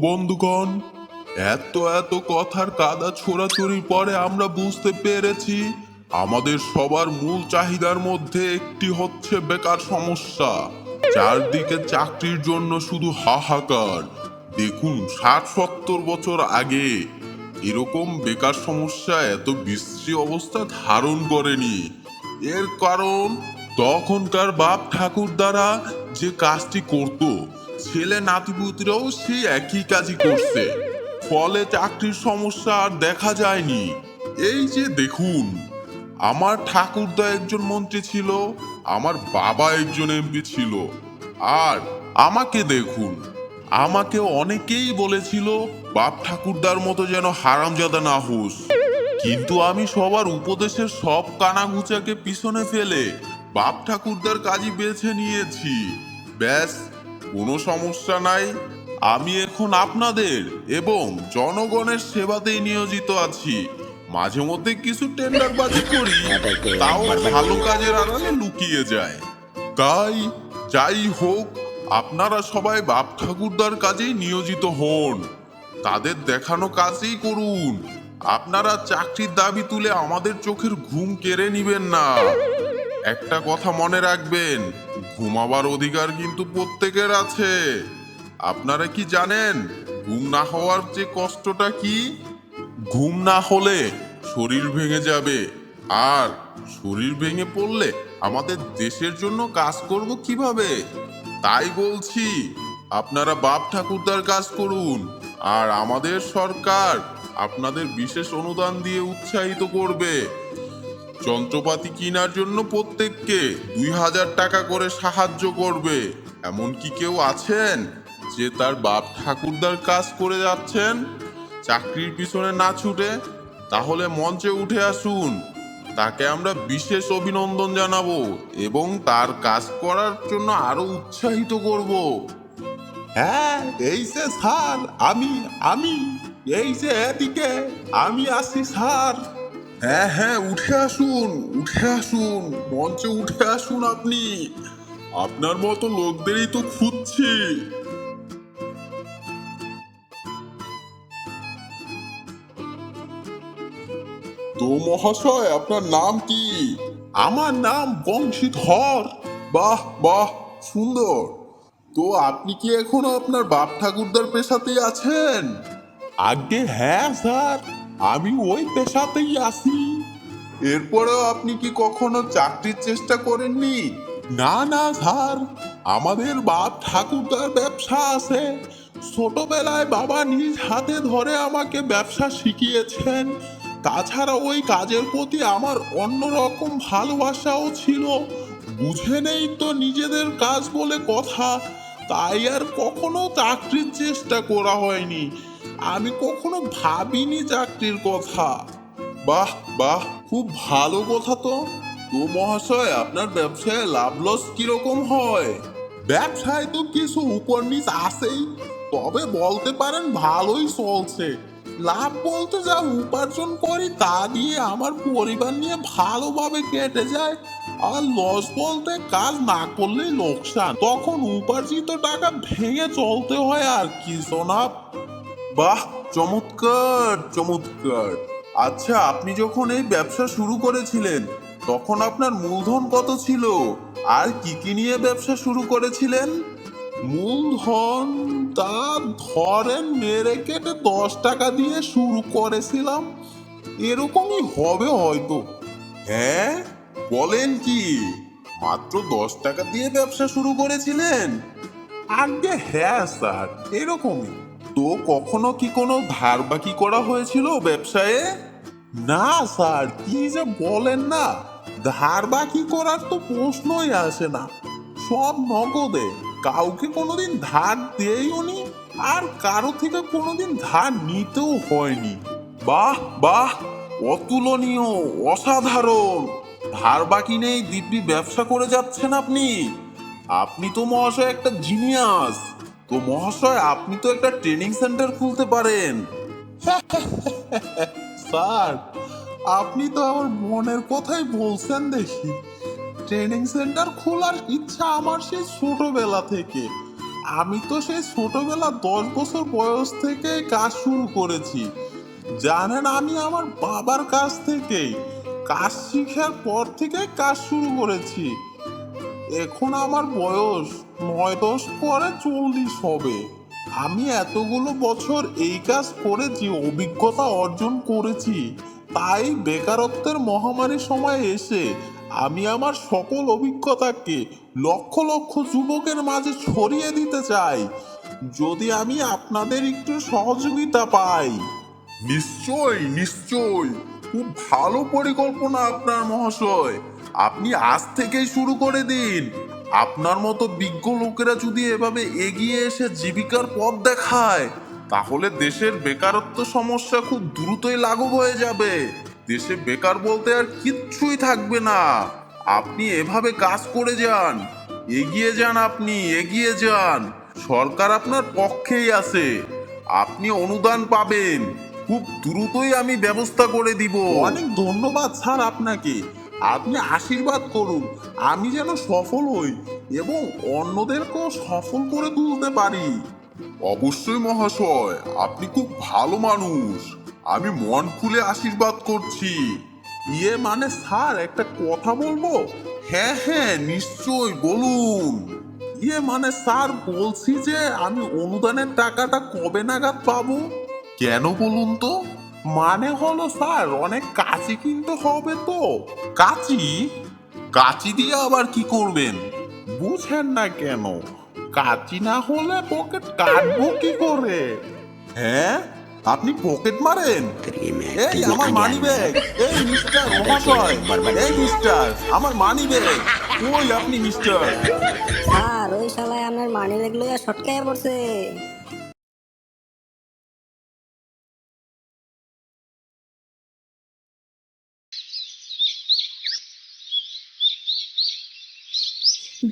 বন্ধুগণ, এত এত কথার কাদা ছোড়াছড়ির পরে আমরা বুঝতে পেরেছি আমাদের সবার মূল চাহিদার মধ্যে একটি হচ্ছে বেকার সমস্যা। চারদিকে চাকরির জন্য শুধু হাহাকার। দেখুন, ষাট সত্তর বছর আগে এরকম বেকার সমস্যা, এত বিশ্রী অবস্থা ধারণ করেনি। এর কারণ তখনকার বাপ ঠাকুর দ্বারা যে কাজটি করত ছেলে নাতিপুতিরাও সেই একই কাজই করছে। ফলে চাকরির সমস্যা আর দেখা যায়নি। এই যে দেখুন, আমার ঠাকুরদা একজন মন্ত্রী ছিল, আমার বাবা একজন এমপি ছিল। আর আমাকে দেখুন, আমাকে অনেকেই বলেছিল, বাপ ঠাকুরদার মতো যেন হারামজাদা না হোস। কিন্তু আমি সবার উপদেশের সব কানাঘুচাকে পিছনে ফেলে বাপ ঠাকুরদার কাজই বেছে নিয়েছি। ব্যাস কোনো সমস্যা নাই। আমি এখন আপনাদের এবং জনগণের সেবাতেই নিয়োজিত আছি। মাঝে মধ্যে কিছু টেন্ডারবাজি করি, তাও ভালো কাজের আড়ালে লুকিয়ে যায়। তাই যাই হোক, আপনারা সবাই বাপ ঠাকুরদার কাজেই নিয়োজিত হন। তাদের দেখানো কাজই করুন। আপনারা চাকরির দাবি তুলে আমাদের চোখের ঘুম কেড়ে নিবেন না। একটা কথা মনে রাখবেন ঘুমাবার অধিকার কিন্তু প্রত্যেকের আছে। আপনারা কি জানেন, ঘুম না হওয়ার যে কষ্টটা কি? ঘুম না হলে শরীর ভেঙে যাবে। আর শরীর ভেঙে পড়লে আমাদের দেশের জন্য কাজ করব কীভাবে? তাই বলছি, আপনারা বাপ ঠাকুরদার কাজ করুন, আর আমাদের সরকার আপনাদের বিশেষ অনুদান দিয়ে উৎসাহিত করবে। যন্ত্রপাতি কেনার জন্য প্রত্যেককে দুই হাজার টাকা করে সাহায্য করবে। এমন কি কেউ আছেন যে তার বাপ ঠাকুরদার কাজ করে যাচ্ছেন, চাকরির পিছনে না ছুটে? তাহলে মঞ্চে উঠে আসুন। তাকে আমরা বিশেষ অভিনন্দন জানাব এবং তার কাজ করার জন্য আরও উৎসাহিত করব। হ্যাঁ এই যে স্যার, আমি আমি, এই যে এদিকে, আমি আছি স্যার। হ্যাঁ হ্যাঁ উঠে আসুন উঠে আসুন, মঞ্চে উঠে আসুন আপনি। আপনার মতো লোকদেরই তো খুঁজছি। তো মহাশয়, আপনার নাম কি? আমার নাম বংশীধর। বাহ বাহ, সুন্দর। তো আপনি কি এখনও আপনার বাপ ঠাকুরদার পেশাতেই আছেন? আগে হ্যাঁ স্যার। আমি ওই পেশাতেই আছি। এরপরেও আপনি কি কখনো চাকরির চেষ্টা করেননি? না না, স্যার। আমাদের বাপ ঠাকুরদার ব্যবসা আছে। ছোটবেলায় বাবা নিজ হাতে ধরে আমাকে ব্যবসা শিখিয়েছেন। তাছাড়া ওই কাজের প্রতি আমার অন্যরকম ভালোবাসাও ছিল। বুঝে নেই তো নিজেদের কাজ বলে কথা। তাই আর কখনো চাকরির চেষ্টা করা হয়নি। আমি কখনো ভাবিনি চাকরির কথা। বাহ বাহ, খুব ভালো কথা তো। তো মহাশয়, আপনার ব্যবসায় লাভ লস কীরকম হয়? ব্যবসায় তো কিছু উপর নিচ আসেই তবে বলতে পারেন ভালোই চলছে। লাভ বলতে যা উপার্জন করি তা দিয়ে আমার পরিবার নিয়ে ভালোভাবে কেটে যায়, আর লস বলতে কাজ না করলেই লোকসান। তখন উপার্জিত টাকা ভেঙে চলতে হয় আর কি সোনাব বাহ, চমৎকার চমৎকার। আচ্ছা আপনি যখন এই ব্যবসা শুরু করেছিলেন, তখন আপনার মূলধন কত ছিল? আর কি কি নিয়ে ব্যবসা শুরু করেছিলেন? মূলধন তা ধরেন মেরে কেটে দশ টাকা দিয়ে শুরু করেছিলাম। এরকমই হবে হয়তো। হ্যাঁ বলেন কি, মাত্র দশ টাকা দিয়ে ব্যবসা শুরু করেছিলেন? আগে হ্যাঁ স্যার, এরকমই। তো কখনো কি কোনো ধার বাকি করা হয়েছিল ব্যবসায়ে? না, স্যার, কি যে বলেন না। ধার বাকি করার তো প্রশ্নই আসে না। সব নগদে। কাউকে কোনোদিন ধার দিয়েইও নি, আর কারও থেকে কোনোদিন ধার নিতেও হয়নি। বাহ বাহ, অতুলনীয়, অসাধারণ। ধার বাকি নেই, দিব্যি ব্যবসা করে যাচ্ছেন আপনি। আপনি তো মহাশয় একটা জিনিয়াস। তো মহাশয়, আপনি তো একটা ট্রেনিং সেন্টার খুলতে পারেন। স্যার, আপনি তো আমার মনের কথাই বলছেন দেখি। ট্রেনিং সেন্টার খোলার ইচ্ছা আমার সেই ছোটবেলা থেকে। আমি তো সেই ছোটবেলা দশ বছর বয়স থেকে কাজ শুরু করেছি। জানেন, আমি আমার বাবার কাছ থেকেই কাজ শিখার পর থেকে কাজ শুরু করেছি। এখন আমার বয়স নয় দশ পরে চল্লিশ হবে। আমি এতগুলো বছর এই কাজ করে যে অভিজ্ঞতা অর্জন করেছি, তাই বেকারত্বের মহামারীর সময় এসে আমি আমার সকল অভিজ্ঞতাকে লক্ষ লক্ষ যুবকের মাঝে ছড়িয়ে দিতে চাই। যদি আমি আপনাদের একটু সহযোগিতা পাই। নিশ্চয় নিশ্চয় খুব ভালো পরিকল্পনা আপনার মহাশয়। আপনি আজ থেকেই শুরু করে দিন। আপনার মতো বিজ্ঞ লোকেরা যদি এভাবে এগিয়ে এসে জীবিকার পথ দেখায়, তাহলে দেশের বেকারত্ব সমস্যা খুব দ্রুতই লাঘব হয়ে যাবে। দেশে বেকার বলতে আর কিচ্ছুই থাকবে না। আপনি এভাবে কাজ করে যান। এগিয়ে যান আপনি, এগিয়ে যান। সরকার আপনার পক্ষেই আছে। আপনি অনুদান পাবেন। খুব দ্রুতই আমি ব্যবস্থা করে দিব। অনেক ধন্যবাদ স্যার আপনাকে। আপনি আশীর্বাদ করুন। আমি যেন সফল হই এবং অন্যদেরকেও সফল করে তুলতে পারি। অবশ্যই মহাশয়, আপনি খুব ভালো মানুষ। আমি মন খুলে আশীর্বাদ করছি। ইয়ে মানে স্যার, একটা কথা বলব? হ্যাঁ হ্যাঁ নিশ্চয় বলুন। ইয়ে মানে স্যার, বলছি যে আমি অনুদানের টাকাটা কবে নাগাদ পাবো? কেন বলুন তো? মানে হলো স্যার অনেক কাঁচি কিনতে হবে তো। কাঁচি? কাঁচি দিয়ে আবার কি করবেন? বুঝেন না কেন কাঁচি না হলে পকেট কাটবো কি করে? হ্যাঁ? আপনি পকেট মারেন? এই আমার মানি ব্যাগ এই মিস্টার মহাশয় এই মিস্টার আমার মানি ব্যাগ কই আপনি মিস্টার স্যার ওই শালায় আপনার মানি ব্যাগ লইয়া সটকাইয়া পড়ছে।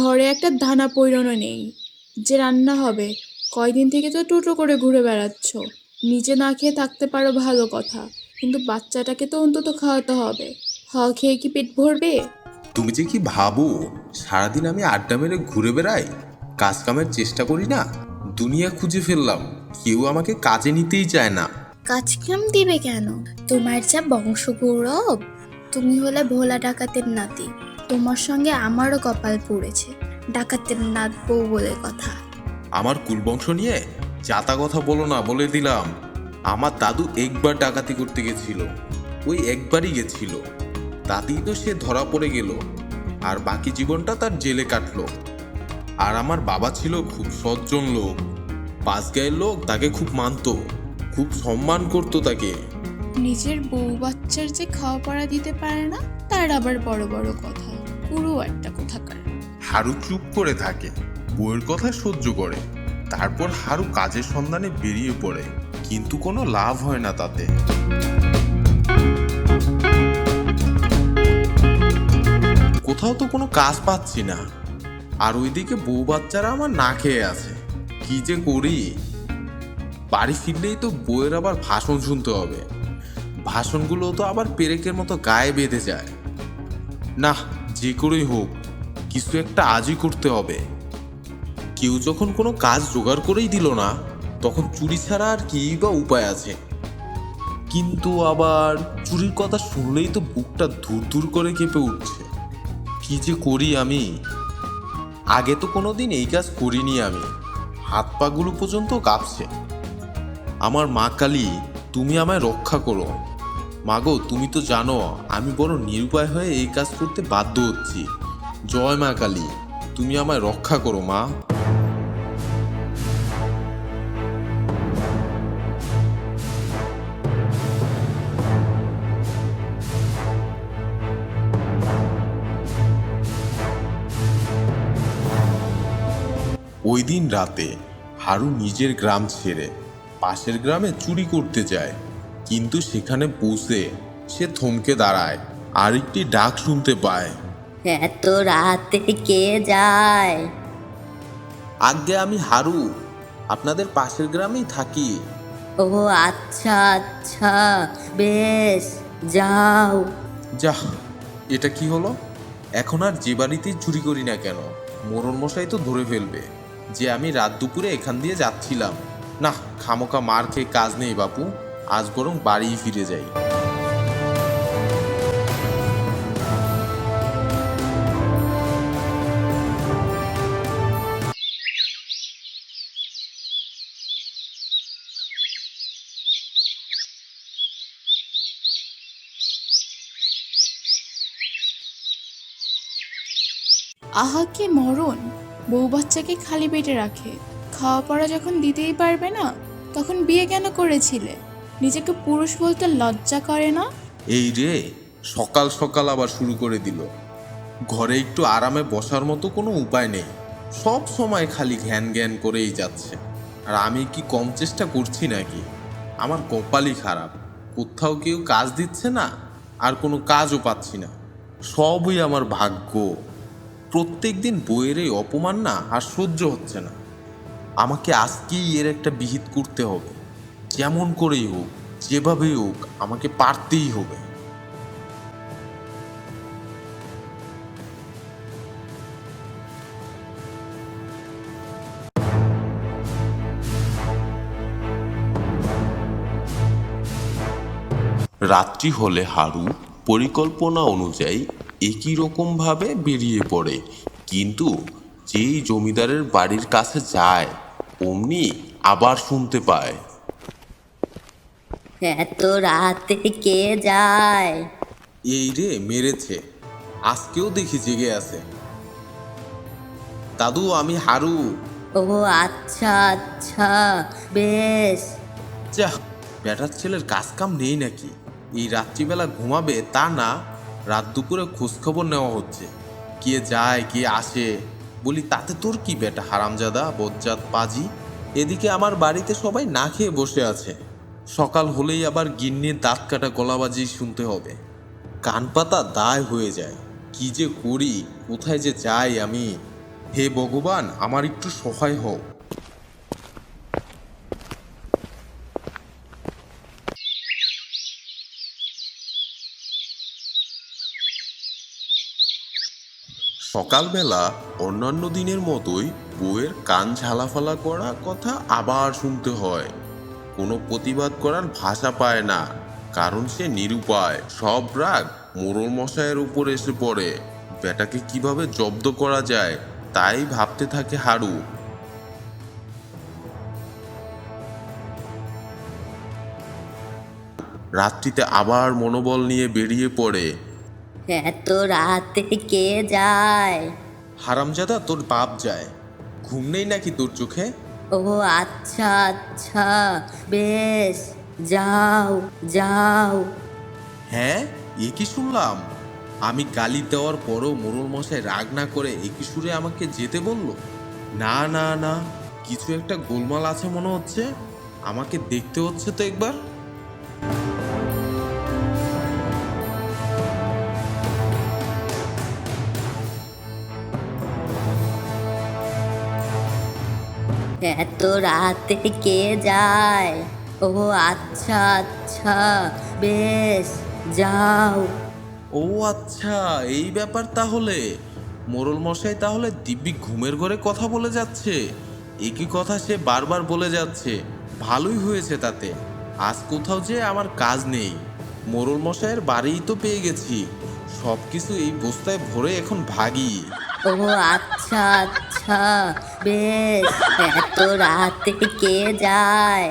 ঘরে একটা দানা পৈরনো নেই। যে রান্না হবে কয়দিন থেকে তো টোটো করে ঘুরে বেড়াচ্ছ। নিজে না খেয়ে থাকতে পারো ভালো কথা কিন্তু বাচ্চাটাকে তো অন্তত খাওয়াতে হবে। হ খেয়ে কি পেট ভরবে? তুমি যে কি ভাবো সারাদিন আমি আড্ডা মেরে ঘুরে বেড়াই? কাজ কামের চেষ্টা করি না? দুনিয়া খুঁজে ফেললাম কেউ আমাকে কাজে নিতেই চায় না। কাজকাম দিবে কেন? তোমার যা বংশ গৌরব তুমি হলে ভোলা ডাকাতের নাতি। তোমার সঙ্গে আমারও কপাল পড়েছে। ডাকাতের নাত বউ বলে কথা। আমার কুলবংশ নিয়ে যাতা কথা বলো না বলে দিলাম। আমার দাদু একবার ডাকাতি করতে গেছিল। ওই একবারই গেছিল। তাতেই তো সে ধরা পড়ে গেল। আর বাকি জীবনটা তার জেলে কাটলো। আর আমার বাবা ছিল খুব সজ্জন লোক। পাঁচ গায়ের লোক তাকে খুব মানতো। খুব সম্মান করতো তাকে। নিজের বউ বাচ্চার যে খাওয়া পড়া দিতে পারে না তার আবার বড় বড় কথা। পুরো একটা কোথাকার। হারু চুপ করে থাকে, বউয়ের কথা সহ্য করে, তারপর হারু কাজের সন্ধানে বেরিয়ে পড়ে, কিন্তু কোনো লাভ হয় না তাতে। কোথাও তো কোনো কাজ পাচ্ছি না, আর ওইদিকে বউ বাচ্চারা আমার না খেয়ে আছে, কি যে করি? বাড়ি ফিরলেই তো বউয়ের আবার ভাষণ শুনতে হবে, ভাষণগুলো তো আবার পেরেকের মতো গায়ে বেঁধে যায়। না যে করেই হোক, কিছু একটা আজই করতে হবে। কেউ যখন কোনো কাজ জোগাড় করেই দিল না, তখন চুরি ছাড়া আর কি বা উপায় আছে? কিন্তু আবার চুরির কথা শুনলেই তো বুকটা ধুর ধুর করে কেঁপে উঠছে। কি যে করি আমি? আগে তো কোনো দিন এই কাজ করিনি আমি। হাত পাগুলো পর্যন্ত কাঁপছে। আমার মা কালী, তুমি আমায় রক্ষা করো। মাগো, তুমি তো জানো, আমি বড় নিরুপায় হয়ে এই কাজ করতে বাধ্য হচ্ছি। জয় মা কালী, তুমি আমায় রক্ষা করো মা। ওই দিন রাতে হারু নিজের গ্রাম ছেড়ে পাশের গ্রামে চুরি করতে যায়। কিন্তু সেখানে পৌঁছে সে থমকে দাঁড়ায় আরেকটি ডাক শুনতে পায়। এত রাতে কে যায়? আগে আমি হারু আপনাদের পাশের গ্রামেই থাকি। ও আচ্ছা আচ্ছা বেশ যাও। যাহ এটা কি হলো? এখন আর যে বাড়িতেই চুরি করি না কেন? মোরণ মশাই তো ধরে ফেলবে যে আমি রাত দুপুরে এখান দিয়ে যাচ্ছিলাম। না খামোকা মার খেয়ে কাজ নেই বাপু। আজ বরং বাড়িই ফিরে যাই। আহা, কি মরণ! বউ বাচ্চাকে খালি পেটে রাখে। খাওয়া পড়া যখন দিতেই পারবে না, তখন বিয়ে কেন করেছিলে? নিজেকে পুরুষ বলতে লজ্জা করে না? এই রে সকাল সকাল আবার শুরু করে দিল। ঘরে একটু আরামে বসার মতো কোনো উপায় নেই। সব সময় খালি ঘ্যান জ্ঞান করেই যাচ্ছে। আর আমি কি কম চেষ্টা করছি নাকি? আমার কপালই খারাপ। কোথাও কেউ কাজ দিচ্ছে না, আর কোনো কাজও পাচ্ছি না। সবই আমার ভাগ্য। প্রত্যেক দিন বইয়ের এই অপমান না, আর সহ্য হচ্ছে না। আমাকে আজকেই এর একটা বিহিত করতে হবে। যেমন করেই হোক, যেভাবেই হোক, আমাকে পারতেই হবে। রাত্রি হলে হারু পরিকল্পনা অনুযায়ী একই রকমভাবে বেরিয়ে পড়ে। কিন্তু যেই জমিদারের বাড়ির কাছে যায়, অমনি আবার শুনতে পায়। এত রাতে কে যায়? এই রে মেরেছে। আজকেও দেখি জেগে আছে। দাদু আমি হারু। ও আচ্ছা আচ্ছা বেশ। যা বেটার ছেলের কাজ কাম নেই নাকি? এই রাত্রিবেলা ঘুমাবে তা না রাত দুপুরে খোঁজখবর নেওয়া হচ্ছে। কে যায় কে আসে? বলি তাতে তোর কি বেটা হারামজাদা বজ্জাত পাজি? এদিকে আমার বাড়িতে সবাই না খেয়ে বসে আছে। সকাল হলেই আবার গিন্নির দাঁত কাটা গলাবাজি শুনতে হবে। কান পাতা দায় হয়ে যায়। কি যে করি, কোথায় যে যাই আমি। হে ভগবান, আমার একটু সহায় হও। সকালবেলা অন্যান্য দিনের মতোই বউয়ের কান ঝালাফালা করা কথা আবার শুনতে হয়। কোনো প্রতিবাদ করার ভাষা পায় না কারণ সে নিরুপায়। সব রাগ মোড়ল মশাইয়ের উপর এসে পড়ে। বেটাকে কীভাবে জব্দ করা যায় তাই ভাবতে থাকে হাড়ু রাত্রিতে আবার মনোবল নিয়ে বেরিয়ে পড়ে। এত রাতে কে যায়? হারামজাদা তোর বাপ যায়। ঘুম নেই নাকি তোর চোখে? ও আচ্ছা আচ্ছা বেশ, যাও যাও। হ্যাঁ এ কি শুনলাম? আমি গালি দেওয়ার পরও মোরল মশাই রাগ না করে একই সুরে আমাকে যেতে বলল? না না না, কিছু একটা গোলমাল আছে মনে হচ্ছে। আমাকে দেখতে হচ্ছে তো একবার। এত রাতে কে যায়? ও আচ্ছা আচ্ছা বেশ, যাও। ও আচ্ছা এই ব্যাপার তাহলে। মোরল মশাই তাহলে দিব্যি ঘুমের ঘরে কথা বলে যাচ্ছে। একই কথা সে বারবার বলে যাচ্ছে। ভালোই হয়েছে তাতে। আজ কোথাও যে আমার কাজ নেই। মোরল মশাইয়ের বাড়িই তো পেয়ে গেছি। সব কিছু এই বস্তায় ভরে এখন ভাগি। ও আচ্ছা আচ্ছা বেশ। এত রাতে কে যায়?